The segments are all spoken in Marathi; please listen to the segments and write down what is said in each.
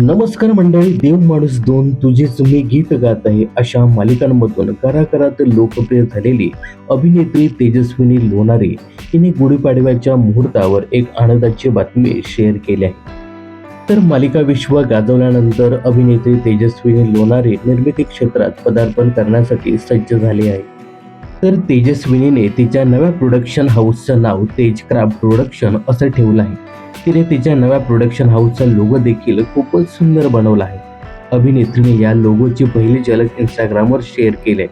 नमस्कार मंडळी देव माणूस दोन तुझेच मी गीत गात आहे. अशा मालिकांमधून कराकरात लोकप्रिय झालेली अभिनेत्री तेजस्विनी लोणारे हिने गुढीपाडव्याच्या मुहूर्तावर एक आनंदाची बातमी शेअर केली आहे. तर मालिका विश्व गाजवल्यानंतर अभिनेत्री तेजस्विनी लोणारे निर्मिती क्षेत्रात पदार्पण करण्यासाठी सज्ज झाली आहे. तर तेजस्विनीने तिच्या नव्या प्रोडक्शन हाऊसचं नाव तेज क्राफ्ट प्रोडक्शन असं ठेवलं आहे. तिने तिच्या नव्या प्रोडक्शन हाऊसचा लोगो देखील खूपच सुंदर बनवला आहे. अभिनेत्रीने या लोगोची पहिली झलक इंस्टाग्रामवर शेअर केले.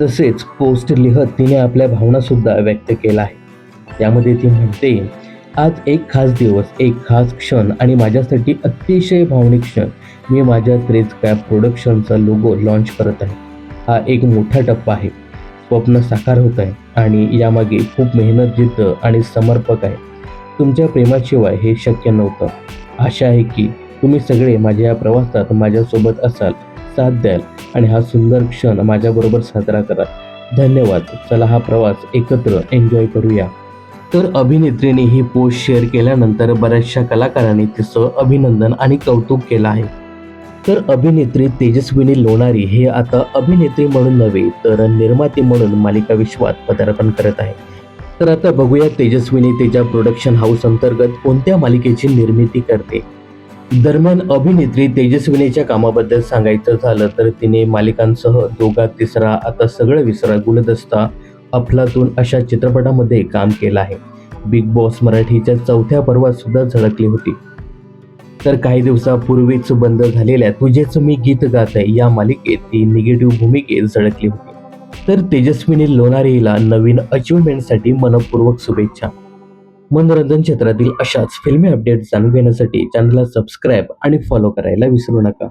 तसेच पोस्ट लिहत तिने आपल्या भावनासुद्धा व्यक्त केला आहे त्यामध्ये ती म्हणते आज एक खास दिवस एक खास क्षण आणि माझ्यासाठी अतिशय भावनिक क्षण. मी माझ्या त्रेज कॅप प्रोडक्शनचा लोगो लॉन्च करत आहे. हा एक मोठा टप्पा आहे. स्वप्न साकार होत आहे आणि यामागे खूप मेहनत जिद्द आणि समर्पक आहे. तुमच्या प्रेमाशिवाय हे शक्य नव्हतं. आशा आहे की तुम्ही सगळे माझ्या या प्रवासात माझ्यासोबत असाल साथ द्याल आणि हा सुंदर क्षण माझ्याबरोबर साजरा करा धन्यवाद. चला हा प्रवास एकत्र एन्जॉय करूया. तर अभिनेत्रीने ही पोस्ट शेअर केल्यानंतर बऱ्याचशा कलाकारांनी तिचं अभिनंदन आणि कौतुक केलं आहे. तर अभिनेत्री तेजस्विनी लोणारी हे आता अभिनेत्री म्हणून नव्हे तर निर्माती म्हणून मालिका विश्वात पदार्पण करत आहे. तर आता बघूया तेजस्विनी तिच्या प्रोडक्शन हाऊस अंतर्गत कोणत्या मालिकेची निर्मिती करते. दरम्यान अभिनेत्री तेजस्विनीच्या कामाबद्दल सांगायचं झालं तर तिने मालिकांसह दोघा तिसरा आता सगळं विसरा गुलदस्ता अफलातून अशा चित्रपटामध्ये काम केलं आहे. बिग बॉस मराठीच्या चौथ्या पर्वात सुद्धा झळकली होती. तर काही दिवसापूर्वीच बंद झालेल्या तुझेच मी गीत गात आहे. या मालिकेत ती निगेटिव्ह भूमिकेत झळकली होती. तर तेजस्विनी लोणारीला नवीन अचिव्हमेंटसाठी मनपूर्वक शुभेच्छा. मनोरंजन क्षेत्रातील अशाच फिल्मी अपडेट जाणून घेण्यासाठी चॅनलला सबस्क्राईब आणि फॉलो करायला विसरू नका.